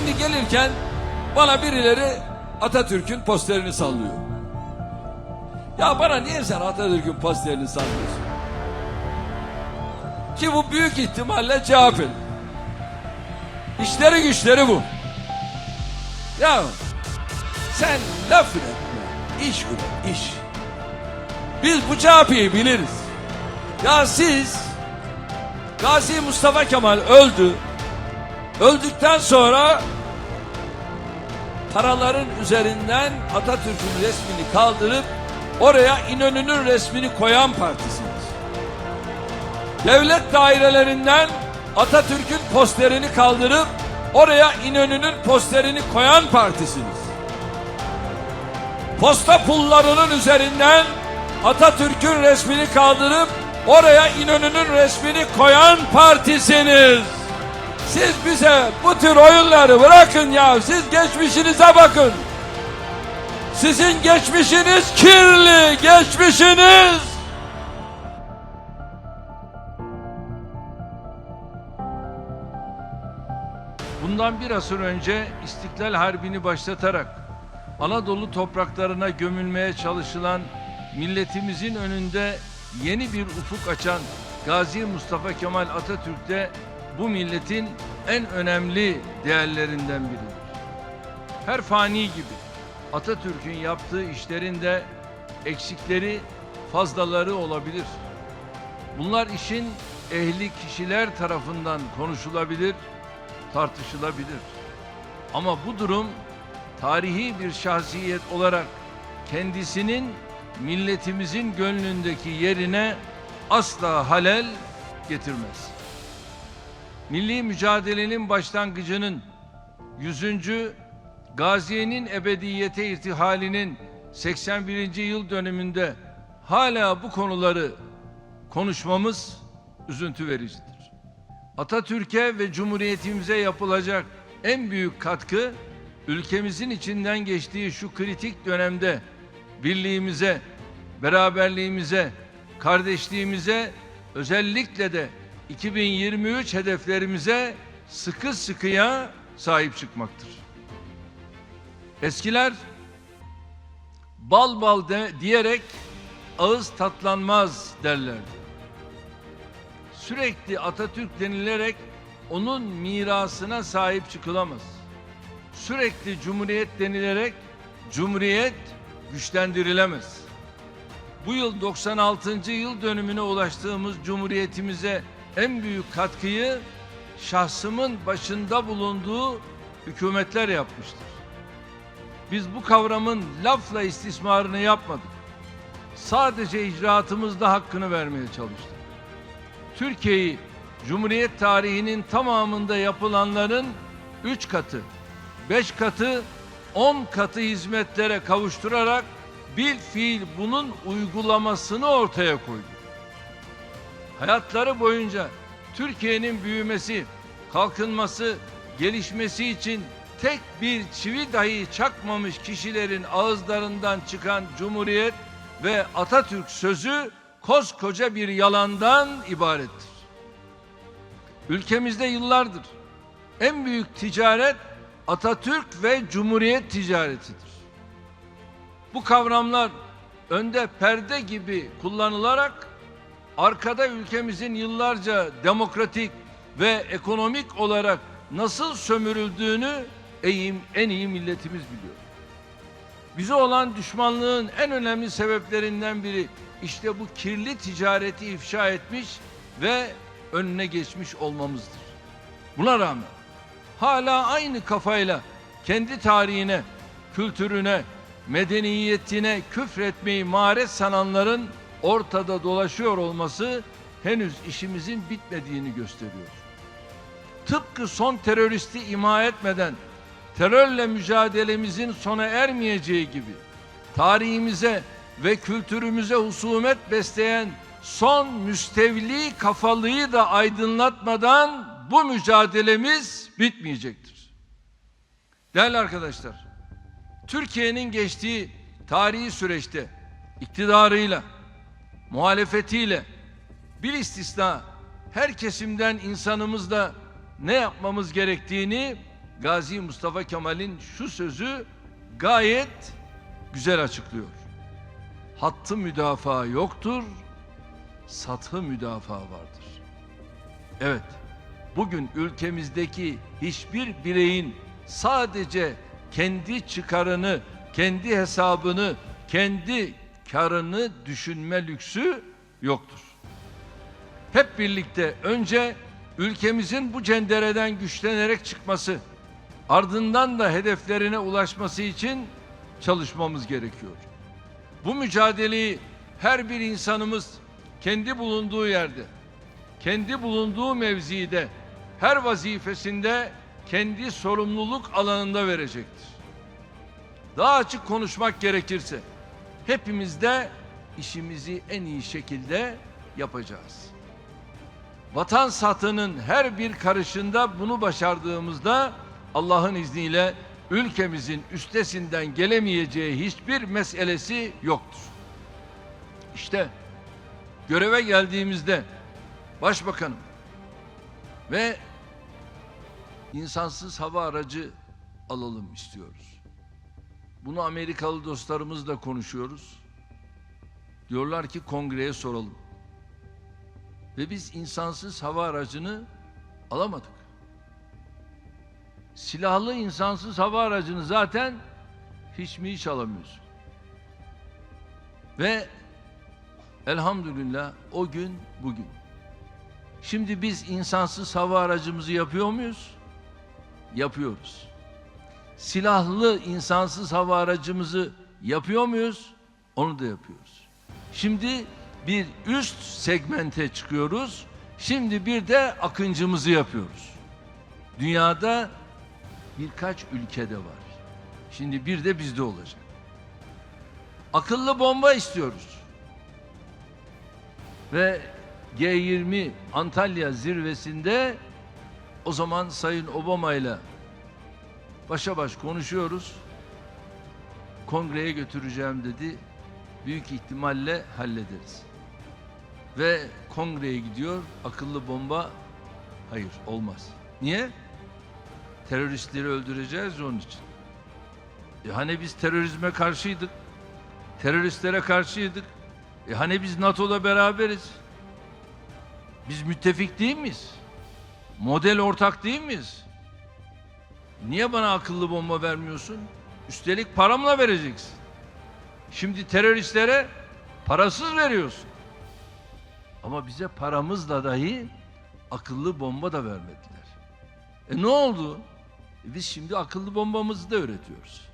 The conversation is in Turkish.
Şimdi gelirken bana birileri Atatürk'ün posterini sallıyor. Ya bana niye sen Atatürk'ün posterini sallıyorsun? Ki bu büyük ihtimalle CHP. İşleri güçleri bu. Ya sen laf üretme, iş üret, iş. Biz bu CHP'yi biliriz. Ya siz Gazi Mustafa Kemal öldü. Öldükten sonra paraların üzerinden Atatürk'ün resmini kaldırıp oraya İnönü'nün resmini koyan partisiniz. Devlet dairelerinden Atatürk'ün posterini kaldırıp oraya İnönü'nün posterini koyan partisiniz. Posta pullarının üzerinden Atatürk'ün resmini kaldırıp oraya İnönü'nün resmini koyan partisiniz. Siz bize bu tür oyunları bırakın ya. Siz geçmişinize bakın. Sizin geçmişiniz kirli. Geçmişiniz. Bundan bir asır önce İstiklal Harbi'ni başlatarak Anadolu topraklarına gömülmeye çalışılan milletimizin önünde yeni bir ufuk açan Gazi Mustafa Kemal Atatürk de bu milletin en önemli değerlerinden biridir. Her fani gibi Atatürk'ün yaptığı işlerin de eksikleri, fazlaları olabilir. Bunlar işin ehli kişiler tarafından konuşulabilir, tartışılabilir. Ama bu durum tarihi bir şahsiyet olarak kendisinin milletimizin gönlündeki yerine asla halel getirmez. Milli mücadelenin başlangıcının 100. Gaziye'nin ebediyete irtihalinin 81. yıl dönümünde hala bu konuları konuşmamız üzüntü vericidir. Atatürk'e ve Cumhuriyetimize yapılacak en büyük katkı ülkemizin içinden geçtiği şu kritik dönemde birliğimize, beraberliğimize, kardeşliğimize özellikle de 2023 hedeflerimize sıkı sıkıya sahip çıkmaktır. Eskiler bal bal de, diyerek ağız tatlanmaz derlerdi sürekli Atatürk denilerek onun mirasına sahip çıkılamaz. Sürekli Cumhuriyet denilerek Cumhuriyet güçlendirilemez. Bu yıl 96. yıl dönümüne ulaştığımız Cumhuriyetimize en büyük katkıyı şahsımın başında bulunduğu hükümetler yapmıştır. Biz bu kavramın lafla istismarını yapmadık. Sadece icraatımızda hakkını vermeye çalıştık. Türkiye'yi Cumhuriyet tarihinin tamamında yapılanların üç katı, beş katı, on katı hizmetlere kavuşturarak bir fiil bunun uygulamasını ortaya koydu. Hayatları boyunca Türkiye'nin büyümesi, kalkınması, gelişmesi için tek bir çivi dahi çakmamış kişilerin ağızlarından çıkan Cumhuriyet ve Atatürk sözü koskoca bir yalandan ibarettir. Ülkemizde yıllardır en büyük ticaret Atatürk ve Cumhuriyet ticaretidir. Bu kavramlar önde perde gibi kullanılarak arkada ülkemizin yıllarca demokratik ve ekonomik olarak nasıl sömürüldüğünü en iyi milletimiz biliyor. Bize olan düşmanlığın en önemli sebeplerinden biri işte bu kirli ticareti ifşa etmiş ve önüne geçmiş olmamızdır. Buna rağmen hala aynı kafayla kendi tarihine, kültürüne, medeniyetine küfretmeyi maharet sananların ortada dolaşıyor olması henüz işimizin bitmediğini gösteriyor. Tıpkı son teröristi ima etmeden terörle mücadelemizin sona ermeyeceği gibi tarihimize ve kültürümüze husumet besleyen son müstevli kafalıyı da aydınlatmadan bu mücadelemiz bitmeyecektir. Değerli arkadaşlar, Türkiye'nin geçtiği tarihi süreçte iktidarıyla, muhalefetiyle bir istisna her kesimden insanımızla ne yapmamız gerektiğini Gazi Mustafa Kemal'in şu sözü gayet güzel açıklıyor. Hattı müdafaa yoktur, sathı müdafaa vardır. Evet, bugün ülkemizdeki hiçbir bireyin sadece kendi çıkarını, kendi hesabını, kendi karını düşünme lüksü yoktur. Hep birlikte önce ülkemizin bu cendereden güçlenerek çıkması, ardından da hedeflerine ulaşması için çalışmamız gerekiyor. Bu mücadeleyi her bir insanımız kendi bulunduğu yerde, kendi bulunduğu mevzide, her vazifesinde kendi sorumluluk alanında verecektir. Daha açık konuşmak gerekirse hepimiz de işimizi en iyi şekilde yapacağız. Vatan satının her bir karışında bunu başardığımızda Allah'ın izniyle ülkemizin üstesinden gelemeyeceği hiçbir meselesi yoktur. İşte göreve geldiğimizde başbakanım ve insansız hava aracı alalım istiyoruz. Bunu Amerikalı dostlarımızla konuşuyoruz. Diyorlar ki kongreye soralım. Ve biz insansız hava aracını alamadık. Silahlı insansız hava aracını zaten hiç mi hiç alamıyorsun. Ve elhamdülillah o gün bugün. Şimdi biz insansız hava aracımızı yapıyor muyuz? Yapıyoruz. Silahlı insansız hava aracımızı yapıyor muyuz? Onu da yapıyoruz. Şimdi bir üst segmente çıkıyoruz. Şimdi bir de akıncımızı yapıyoruz. Dünyada birkaç ülkede var. Şimdi bir de bizde olacak. Akıllı bomba istiyoruz. Ve G20 Antalya zirvesinde o zaman Sayın Obama ile başa baş konuşuyoruz. Kongreye götüreceğim dedi. Büyük ihtimalle hallederiz. Ve kongreye gidiyor. Akıllı bomba hayır olmaz. Niye? Teröristleri öldüreceğiz onun için. E hani biz terörizme karşıydık? Teröristlere karşıydık. E hani biz NATO'da beraberiz? Biz müttefik değil miyiz? Model ortak değil miyiz? Niye bana akıllı bomba vermiyorsun? Üstelik paramla vereceksin. Şimdi teröristlere parasız veriyorsun. Ama bize paramızla dahi akıllı bomba da vermediler. E ne oldu? E biz şimdi akıllı bombamızı da üretiyoruz.